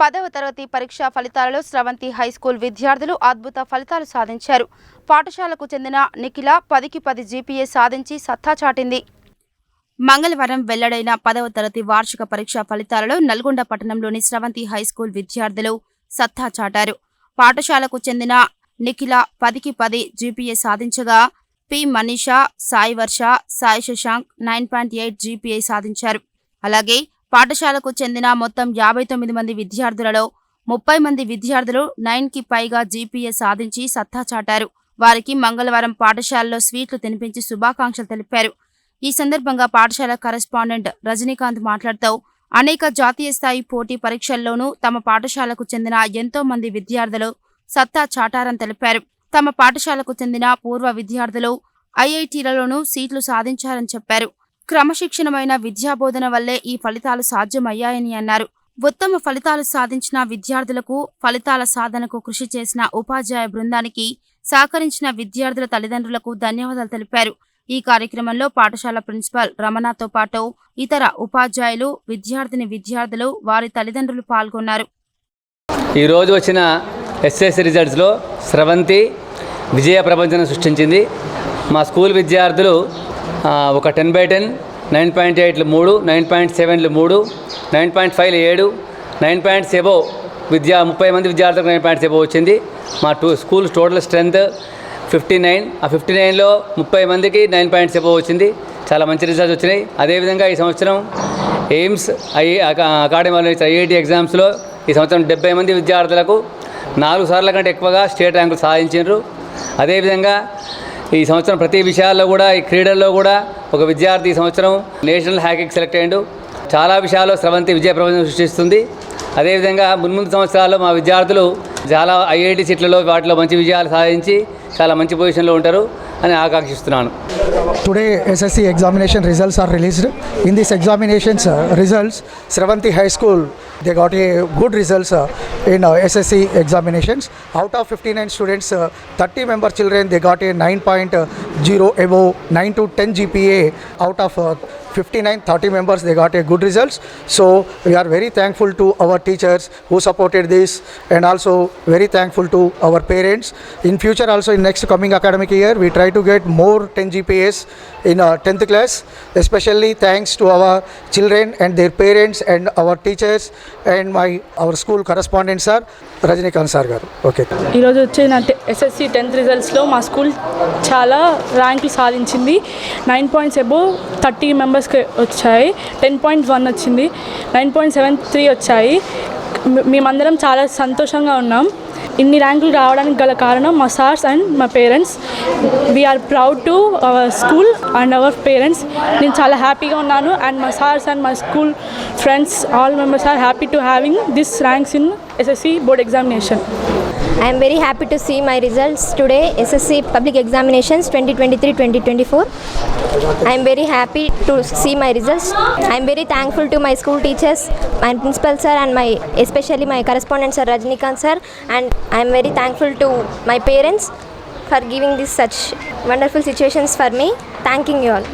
పదవ తరగతి పరీక్షా ఫలితాలలో స్రవంతి హైస్కూల్ విద్యార్థులు అద్భుత ఫలితాలు సాధించారు. పాఠశాలకు చెందిన నిఖిల పదికి పది జీపీఏ సాధించి సత్తా చాటింది. మంగళవారం వెల్లడైన పదవ తరగతి వార్షిక పరీక్షా ఫలితాలలో నల్గొండ పట్టణంలోని స్రవంతి హైస్కూల్ విద్యార్థులు సత్తా చాటారు. పాఠశాలకు చెందిన నిఖిల పదికి పది జీపీఏ సాధించగా P Manisha Sai Varsha Sai Shashank nine point eight GPA సాధించారు. అలాగే పాఠశాలకు చెందిన మొత్తం యాభై తొమ్మిది మంది విద్యార్థులలో ముప్పై మంది విద్యార్థులు నైన్కి పైగా జీపీఏ సాధించి సత్తా చాటారు. వారికి మంగళవారం పాఠశాలలో స్వీట్లు తినిపించి శుభాకాంక్షలు తెలిపారు. ఈ సందర్భంగా పాఠశాల కరెస్పాండెంట్ రజనీకాంత్ మాట్లాడుతూ అనేక జాతీయ స్థాయి పోటీ పరీక్షల్లోనూ తమ పాఠశాలకు చెందిన ఎంతో మంది విద్యార్థులు సత్తా చాటారని తెలిపారు. తమ పాఠశాలకు చెందిన పూర్వ విద్యార్థులు ఐఐటీలలోనూ సీట్లు సాధించారని చెప్పారు. క్రమశిక్షణమైన విద్యాబోధన వల్లే ఈ ఫలితాలు సాధ్యమయ్యాయని అన్నారు. ఉత్తమ ఫలితాలు సాధించిన విద్యార్థులకు ఫలితాల సాధనకు కృషి చేసిన ఉపాధ్యాయ బృందానికి సహకరించిన విద్యార్థుల తల్లిదండ్రులకు ధన్యవాదాలు తెలిపారు. ఈ కార్యక్రమంలో పాఠశాల ప్రిన్సిపాల్ రమణతో పాటు ఇతర ఉపాధ్యాయులు విద్యార్థిని విద్యార్థులు వారి తల్లిదండ్రులు పాల్గొన్నారు. ఈరోజు వచ్చిన ఎస్ఎస్ రిజల్ట్స్లో స్రవంతి విజయ ప్రపంచం సృష్టించింది. మా స్కూల్ విద్యార్థులు ఒక ten by ten nine point ఎయిట్లు మూడు నైన్ పాయింట్ సెవెన్లు మూడు నైన్ పాయింట్ ఫైవ్లు ఏడు నైన్ పాయింట్స్ ఎబో విద్యా ముప్పై మంది విద్యార్థులకు నైన్ పాయింట్స్ ఎబో వచ్చింది. మా two school total strength fifty nine. ఆ ఫిఫ్టీ నైన్లో ముప్పై మందికి నైన్ పాయింట్స్ ఎబో వచ్చింది. చాలా మంచి రిజల్ట్స్ వచ్చినాయి. అదేవిధంగా ఈ సంవత్సరం ఎయిమ్స్ ఐ అకాడమీ వాళ్ళు ఐఐటి ఎగ్జామ్స్లో ఈ సంవత్సరం డెబ్బై మంది విద్యార్థులకు నాలుగు సార్ల కంటే ఎక్కువగా స్టేట్ ర్యాంకులు సాధించారు అదేవిధంగా ఈ సంవత్సరం ప్రతి విషయాల్లో కూడా ఈ క్రీడల్లో కూడా ఒక విద్యార్థి ఈ సంవత్సరం నేషనల్ హ్యాకింగ్ సెలెక్ట్ అయ్యాడు. చాలా విషయాల్లో స్రవంతి విజయ ప్రపంచం సృష్టిస్తుంది. అదేవిధంగా మున్ముందు సంవత్సరాల్లో మా విద్యార్థులు చాలా ఐఐటి సీట్లలో వాటిలో మంచి విజయాలు సాధించి చాలా మంచి పొజిషన్లో ఉంటారు అని ఆకాంక్షిస్తున్నాను. Today SSC examination results are released. In these examinations uh, results, Sravanti High School they got a good results uh, in uh, SSC examinations. Out of 59 students, uh, 30 member children they got a 9.0 above 9 to 10 GPA. Out of uh, 59, 30 members they got a good results. So we are very thankful to our teachers who supported this, and also very thankful to our parents. In future also in next coming academic year we try to get more 10 GPAs in uh, 10th class. Especially thanks to our children and their parents and our teachers and my our school correspondent sir Rajnikant sir garu. Okay. ఈరోజు వచ్చిన SSC tenth రిజల్ట్స్లో మా school చాలా ర్యాంకులు సాధించింది nine points above thirty మెంబర్స్కి వచ్చాయి ten point one వచ్చింది nine point seven three వచ్చాయి మే- మేమందరం చాలా సంతోషంగా ఉన్నాం ఇన్ని ర్యాంకులు రావడానికి గల కారణం మా సార్స్ అండ్ మా parents. We are proud to our school and our parents నేను చాలా హ్యాపీగా ఉన్నాను అండ్ మా సార్స్ అండ్ మా school friends all members are happy to having this ranks in SSC board examination I am very happy to see my results today, SSC Public Examinations 2023-2024. I am very happy to see my results. I am very thankful to my school teachers, my principal sir and my especially my correspondent sir Rajnikant sir and I am very thankful to my parents for giving this such wonderful situations for me. Thanking you all.